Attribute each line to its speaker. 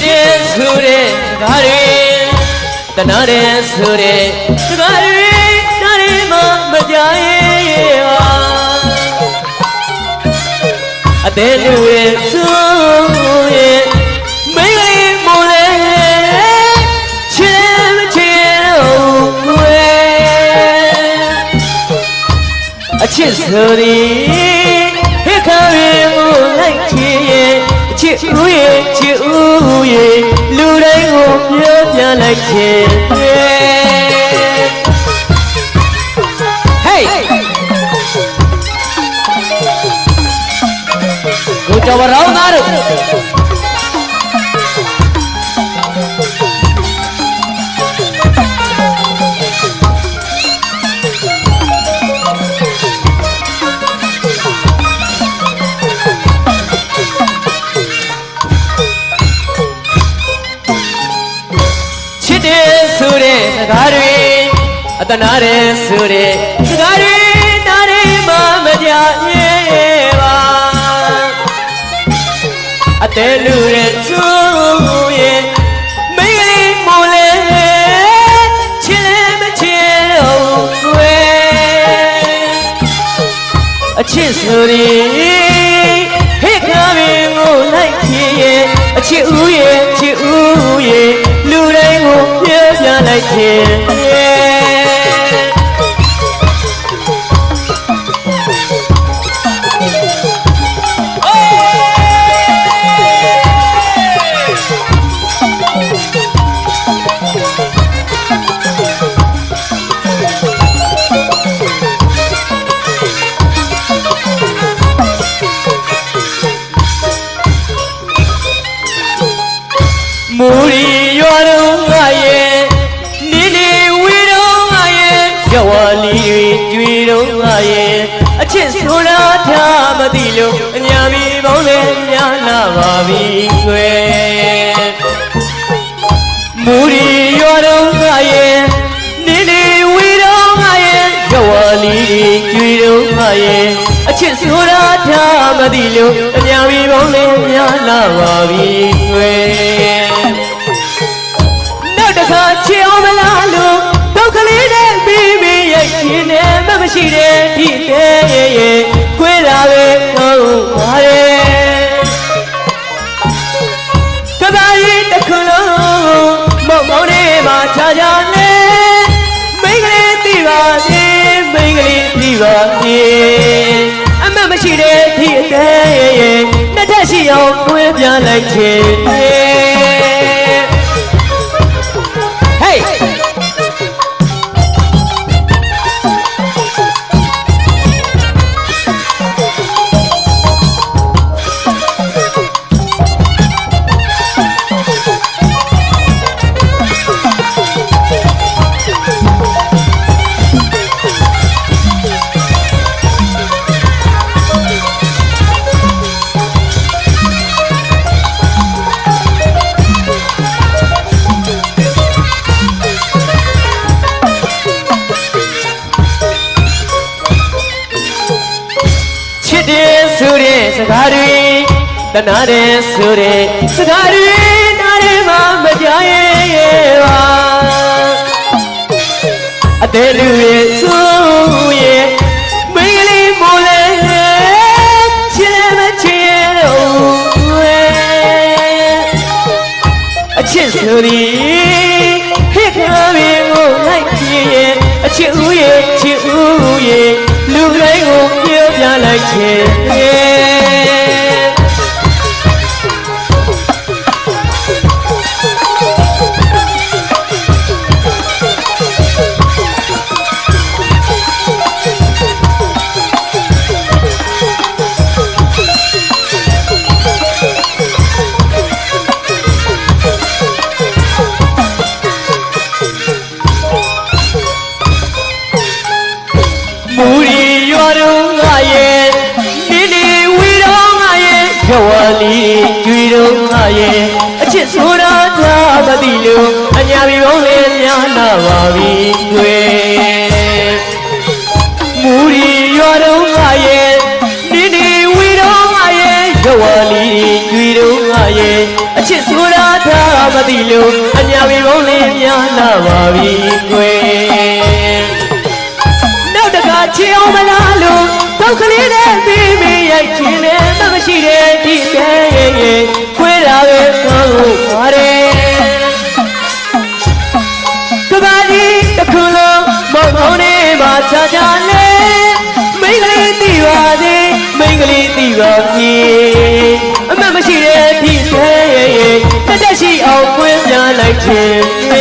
Speaker 1: ဆိုတဲ့စကားတွေတနာတဲ့ဆိုတဲ့စကားတွေနားရမမကြရဲ့ဟာအသေးလူရဲ့ဆိုရဲ့မိန်းကလေးမို့လဲချစ်မချစ်တော့ဝဲအချစ်ဆိုသည်ဟိခါရင်ကိုလိုက်ချစ်ရဲ့အချစ် ပြောပြလို အတနာတယ်ဆိုတဲ့စကားတွေနားရမမကြရဲ့ပါအတဲလူရဲ့သူ့ရဲ့မိန်းကလေးမို့လဲချစ်လဲမချစ်တော့ကွယ်အချစ်ဆိုရင်ဟိတ်ကားပင်ကိုလိုက်ချစ်ရဲ့အချစ်ဦးရဲ့ချစ်ဦးရဲ့လူတိုင်းကိုပြောပြလိုက်ချင်ရဲ့ မူရီရွာတော်ငါရဲ့နေနေဝီတော်ငါရဲ့ရွာလီတွေကျွေတော်ငါရဲ့အချစ်ဆိုတာထားမသိလို့အညာမီပေါင်းလဲများလာပါပြီခွေမူရီရွာတော်ငါရဲ့နေနေဝီတော်ငါရဲ့ရွာလီတွေကျွေတော်ငါရဲ့အချစ်ဆိုတာထားမသိလို့အညာမီပေါင်းလဲများလာပါပြီခွေ ရဲ့ရှင်နဲ့မမရှိတဲ့ဒီတဲ့ရဲ့ရဲ့ကွေးတာပဲဟုတ်ပါရဲ့ကဘာကြီးတစ်ခုလုံးမုံမောင်းနေမှာခြားခြားနဲ့မိန်းကလေးသိပါစေမိန်းကလေးသိပါစေအမတ်မရှိတဲ့ဒီအတဲ့ရဲ့ရဲ့နှစ်ထက်ရှိအောင်ကွေးပြလိုက်ချင် နာတယ်ဆိုတဲ့စကားတွေနားထဲမှာမကြားရဲ့ပါအသေးလူရဲ့ဆိုရဲ့မိန်းကလေးမို့လဲချစ်လည်းမချစ်တော့ဝဲအချစ်ဆိုသည်ဟစ်ခါပင်ကိုလိုက်ကြည့်ရဲ့အချစ်ဦးရဲ့ချစ်ဦးရဲ့လူတိုင်းကိုပြောပြလိုက်ချင်ရဲ့ စ်ဆိုတာသာမသိလို့အညာမီပေါင်းလေးများလာပါပြီကွယ်မူရီရွာတော်ငါရဲ့နေနေဝီတော်ငါရဲ့ရွာလီကျွေတော်ငါရဲ့အချစ်ဆိုတာသာမသိလို့အညာဝီဘုံလေးများလာပါပြီကွယ်နောက်တခါချီအောင်မလားလို့တောက်ကလေး ပြ